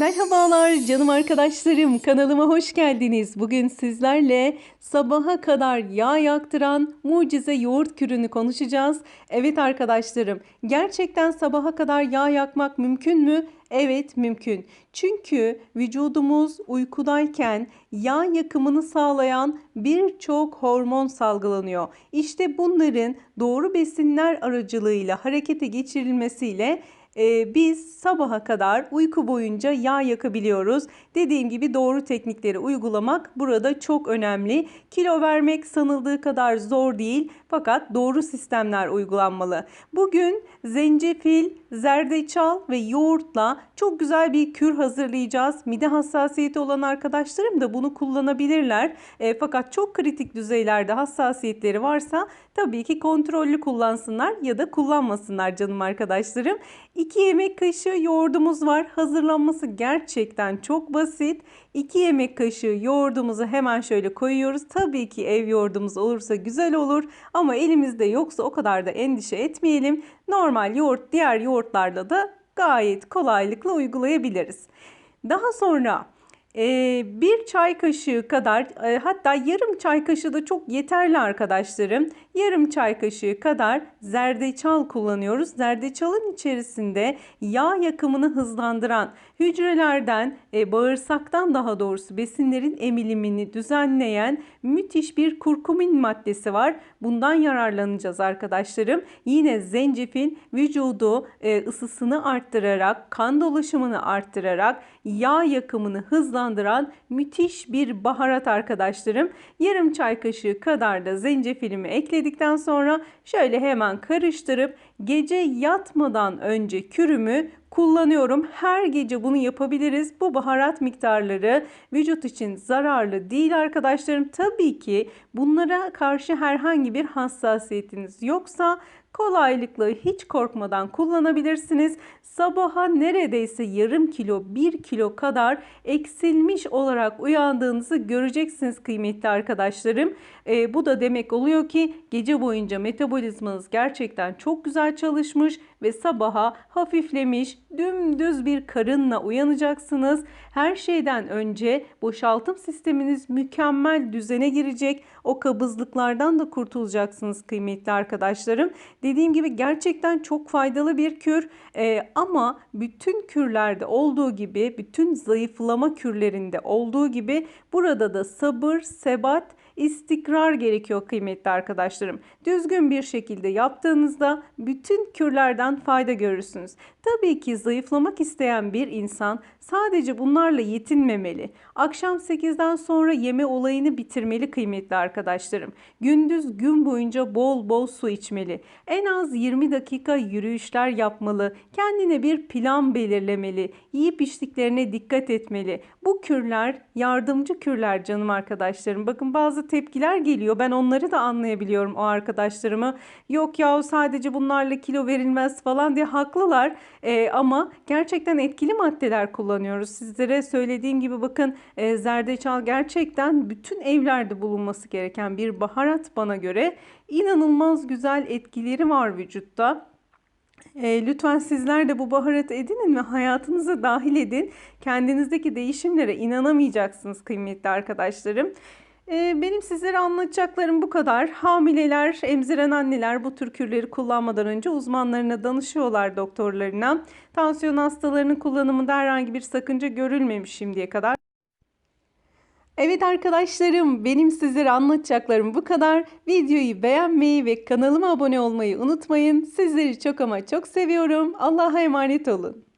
Merhabalar canım arkadaşlarım kanalıma hoş geldiniz. Bugün sizlerle sabaha kadar yağ yaktıran mucize yoğurt kürünü konuşacağız. Evet arkadaşlarım gerçekten sabaha kadar yağ yakmak mümkün mü? Evet mümkün. Çünkü vücudumuz uykudayken yağ yakımını sağlayan birçok hormon salgılanıyor. İşte bunların doğru besinler aracılığıyla harekete geçirilmesiyle e, biz sabaha kadar uyku boyunca yağ yakabiliyoruz. Dediğim gibi doğru teknikleri uygulamak burada çok önemli. Kilo vermek sanıldığı kadar zor değil fakat doğru sistemler uygulanmalı. Bugün zencefil, zerdeçal ve yoğurtla çok güzel bir kür hazırlayacağız. Mide hassasiyeti olan arkadaşlarım da bunu kullanabilirler. E, fakat çok kritik düzeylerde hassasiyetleri varsa tabii ki kontrollü kullansınlar ya da kullanmasınlar canım arkadaşlarım. 2 yemek kaşığı yoğurdumuz var. Hazırlanması gerçekten çok basit. 2 yemek kaşığı yoğurdumuzu hemen şöyle koyuyoruz. Tabii ki ev yoğurdumuz olursa güzel olur ama elimizde yoksa o kadar da endişe etmeyelim. Normal yoğurt diğer yoğurtlarla da gayet kolaylıkla uygulayabiliriz. Daha sonra bir çay kaşığı kadar e, hatta yarım çay kaşığı da çok yeterli arkadaşlarım. Yarım çay kaşığı kadar zerdeçal kullanıyoruz. Zerdeçalın içerisinde yağ yakımını hızlandıran hücrelerden e, bağırsaktan daha doğrusu besinlerin emilimini düzenleyen müthiş bir kurkumin maddesi var. Bundan yararlanacağız arkadaşlarım. Yine zencefil vücudu e, ısısını arttırarak, kan dolaşımını arttırarak yağ yakımını hızlandıran müthiş bir baharat arkadaşlarım. Yarım çay kaşığı kadar da zencefilimi ekledikten sonra şöyle hemen karıştırıp gece yatmadan önce kürümü kullanıyorum. Her gece bunu yapabiliriz. Bu baharat miktarları vücut için zararlı değil arkadaşlarım. Tabii ki bunlara karşı herhangi bir hassasiyetiniz yoksa kolaylıkla hiç korkmadan kullanabilirsiniz. Sabaha neredeyse yarım kilo, bir kilo kadar eksilmiş olarak uyandığınızı göreceksiniz kıymetli arkadaşlarım. E, bu da demek oluyor ki gece boyunca metabolizmanız gerçekten çok güzel çalışmış ve sabaha hafiflemiş, dümdüz bir karınla uyanacaksınız. Her şeyden önce boşaltım sisteminiz mükemmel düzene girecek. O kabızlıklardan da kurtulacaksınız kıymetli arkadaşlarım. Dediğim gibi gerçekten çok faydalı bir kür ee, ama bütün kürlerde olduğu gibi, bütün zayıflama kürlerinde olduğu gibi burada da sabır, sebat istikrar gerekiyor kıymetli arkadaşlarım. Düzgün bir şekilde yaptığınızda bütün kürlerden fayda görürsünüz. Tabii ki zayıflamak isteyen bir insan sadece bunlarla yetinmemeli. Akşam 8'den sonra yeme olayını bitirmeli kıymetli arkadaşlarım. Gündüz gün boyunca bol bol su içmeli. En az 20 dakika yürüyüşler yapmalı. Kendine bir plan belirlemeli. Yiyip içtiklerine dikkat etmeli. Bu kürler yardımcı kürler canım arkadaşlarım. Bakın bazı tepkiler geliyor. Ben onları da anlayabiliyorum o arkadaşlarımı. Yok ya sadece bunlarla kilo verilmez falan diye haklılar. Ee, ama gerçekten etkili maddeler kullanıyoruz. Sizlere söylediğim gibi bakın e, zerdeçal gerçekten bütün evlerde bulunması gereken bir baharat bana göre. inanılmaz güzel etkileri var vücutta. E, lütfen sizler de bu baharatı edinin ve hayatınıza dahil edin. Kendinizdeki değişimlere inanamayacaksınız kıymetli arkadaşlarım. E, benim sizlere anlatacaklarım bu kadar. Hamileler, emziren anneler bu tür kürleri kullanmadan önce uzmanlarına danışıyorlar doktorlarına. Tansiyon hastalarının kullanımında herhangi bir sakınca görülmemiş şimdiye kadar. Evet arkadaşlarım benim sizlere anlatacaklarım bu kadar. Videoyu beğenmeyi ve kanalıma abone olmayı unutmayın. Sizleri çok ama çok seviyorum. Allah'a emanet olun.